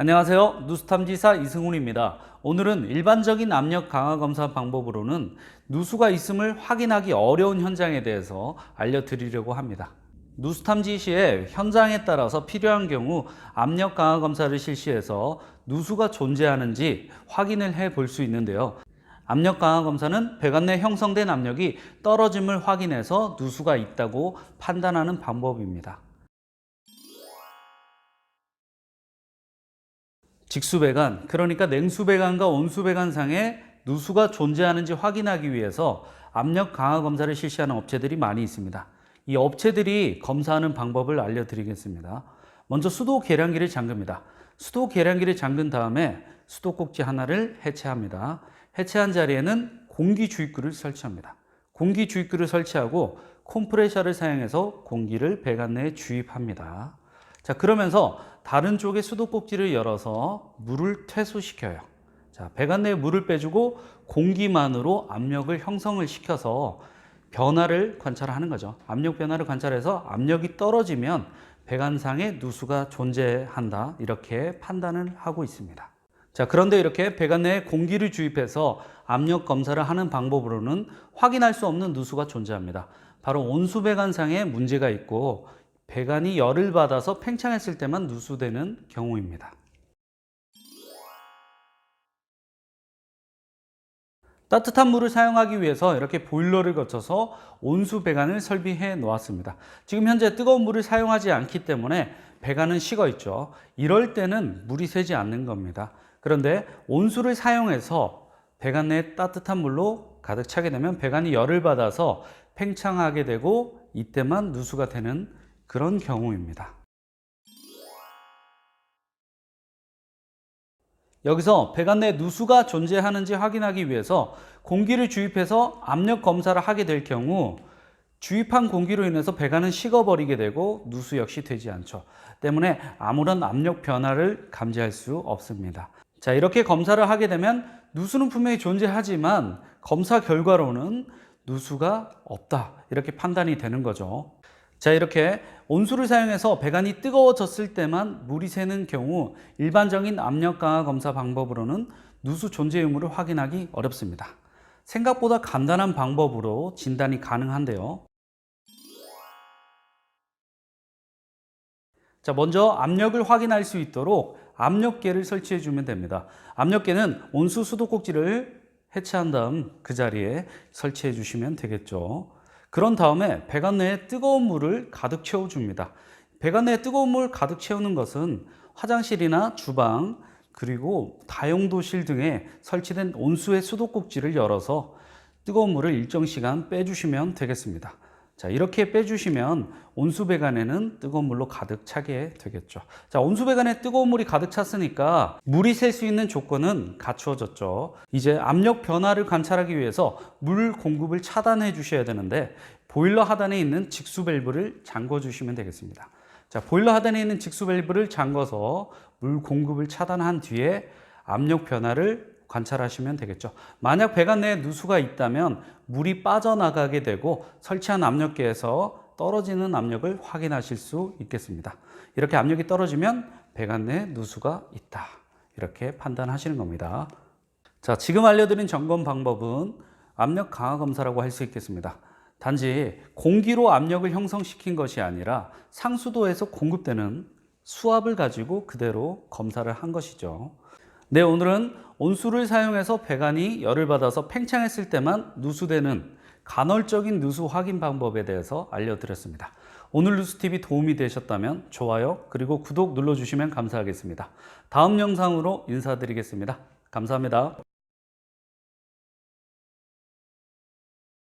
안녕하세요. 누수탐지사 이승훈입니다. 오늘은 일반적인 압력 강화 검사 방법으로는 누수가 있음을 확인하기 어려운 현장에 대해서 알려드리려고 합니다. 누수탐지 시에 현장에 따라서 필요한 경우 압력 강화 검사를 실시해서 누수가 존재하는지 확인을 해 볼 수 있는데요. 압력 강화 검사는 배관 내 형성된 압력이 떨어짐을 확인해서 누수가 있다고 판단하는 방법입니다. 직수배관, 그러니까 냉수배관과 온수배관상에 누수가 존재하는지 확인하기 위해서 압력 강화 검사를 실시하는 업체들이 많이 있습니다. 이 업체들이 검사하는 방법을 알려드리겠습니다. 먼저 수도 계량기를 잠깁니다. 수도 계량기를 잠근 다음에 수도꼭지 하나를 해체합니다. 해체한 자리에는 공기 주입구를 설치합니다. 공기 주입구를 설치하고 콤프레셔를 사용해서 공기를 배관 내에 주입합니다. 자, 그러면서 다른 쪽의 수도꼭지를 열어서 물을 퇴수시켜요. 자, 배관 내에 물을 빼주고 공기만으로 압력을 형성을 시켜서 변화를 관찰하는 거죠. 압력 변화를 관찰해서 압력이 떨어지면 배관상에 누수가 존재한다. 이렇게 판단을 하고 있습니다. 자, 그런데 이렇게 배관 내에 공기를 주입해서 압력 검사를 하는 방법으로는 확인할 수 없는 누수가 존재합니다. 바로 온수 배관상에 문제가 있고 배관이 열을 받아서 팽창했을 때만 누수되는 경우입니다. 따뜻한 물을 사용하기 위해서 이렇게 보일러를 거쳐서 온수 배관을 설비해 놓았습니다. 지금 현재 뜨거운 물을 사용하지 않기 때문에 배관은 식어 있죠. 이럴 때는 물이 새지 않는 겁니다. 그런데 온수를 사용해서 배관 내에 따뜻한 물로 가득 차게 되면 배관이 열을 받아서 팽창하게 되고 이때만 누수가 되는 그런 경우입니다. 여기서 배관 내 누수가 존재하는지 확인하기 위해서 공기를 주입해서 압력 검사를 하게 될 경우 주입한 공기로 인해서 배관은 식어버리게 되고 누수 역시 되지 않죠. 때문에 아무런 압력 변화를 감지할 수 없습니다. 자, 이렇게 검사를 하게 되면 누수는 분명히 존재하지만 검사 결과로는 누수가 없다. 이렇게 판단이 되는 거죠. 자, 이렇게 온수를 사용해서 배관이 뜨거워졌을 때만 물이 새는 경우 일반적인 압력 강화 검사 방법으로는 누수 존재 유무를 확인하기 어렵습니다. 생각보다 간단한 방법으로 진단이 가능한데요. 자, 먼저 압력을 확인할 수 있도록 압력계를 설치해 주면 됩니다. 압력계는 온수 수도꼭지를 해체한 다음 그 자리에 설치해 주시면 되겠죠. 그런 다음에 배관 내에 뜨거운 물을 가득 채워줍니다. 배관 내에 뜨거운 물 가득 채우는 것은 화장실이나 주방 그리고 다용도실 등에 설치된 온수의 수도꼭지를 열어서 뜨거운 물을 일정 시간 빼주시면 되겠습니다. 자, 이렇게 빼주시면 온수배관에는 뜨거운 물로 가득 차게 되겠죠. 자, 온수배관에 뜨거운 물이 가득 찼으니까 물이 셀 수 있는 조건은 갖추어졌죠. 이제 압력 변화를 관찰하기 위해서 물 공급을 차단해 주셔야 되는데 보일러 하단에 있는 직수 밸브를 잠궈 주시면 되겠습니다. 자, 보일러 하단에 있는 직수 밸브를 잠궈서 물 공급을 차단한 뒤에 압력 변화를 관찰하시면 되겠죠. 만약 배관 내에 누수가 있다면 물이 빠져나가게 되고 설치한 압력계에서 떨어지는 압력을 확인하실 수 있겠습니다. 이렇게 압력이 떨어지면 배관 내에 누수가 있다. 이렇게 판단하시는 겁니다. 자, 지금 알려드린 점검 방법은 압력 강화 검사라고 할 수 있겠습니다. 단지 공기로 압력을 형성시킨 것이 아니라 상수도에서 공급되는 수압을 가지고 그대로 검사를 한 것이죠. 네, 오늘은 온수를 사용해서 배관이 열을 받아서 팽창했을 때만 누수되는 간헐적인 누수 확인 방법에 대해서 알려드렸습니다. 오늘 뉴스TV 도움이 되셨다면 좋아요 그리고 구독 눌러주시면 감사하겠습니다. 다음 영상으로 인사드리겠습니다. 감사합니다.